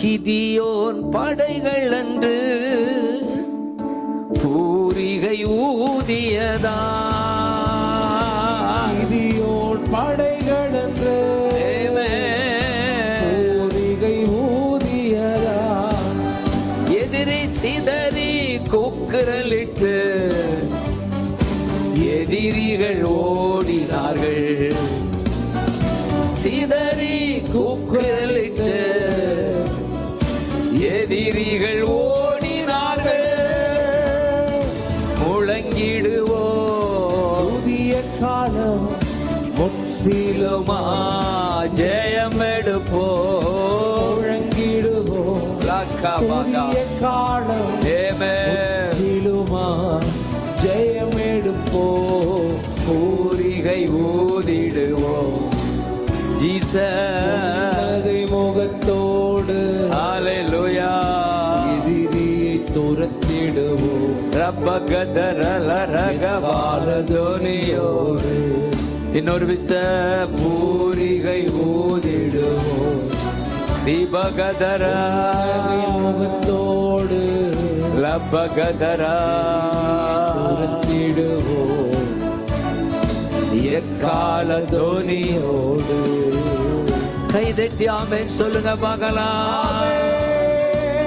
கிதியோன் படைகள் அன்று பூரிகை ஊதியதா இதியோன் படைகளென்று Amen. பூரிகை ஊதியதா எதிரி சிதறி கூக்குரலிட்டு எதிரிகள் ஓடினார்கள் சிதறி கூக்குரலிட்டு எதிரிகள் ஓடினார்கள். முழங்கிடுவோ. புதிய காலம் முற்றிலும் ஜெயம் எடுப்போ. முழங்கிடுவோம் புதிய காலம் ஏமே. ஜெயம் எடுப்போம் பூரிகை ஊதிடுவோம் ஜீச. புன்னகை முகத்தோடு ஹalleluya. எதிரியை துரத்திடுவோம். ரப்பகதரல ரகபாலதோனியோடு. இன்னொரு விச பூரிகை ஊதிடுவோம். தீபகதரா முகத்தோடு லப்பகதரா துரத்திடுவோம். எக்கால தோனியோடு கைதட்டி ஆமேன். சொல்லுங்க பார்க்கலாம்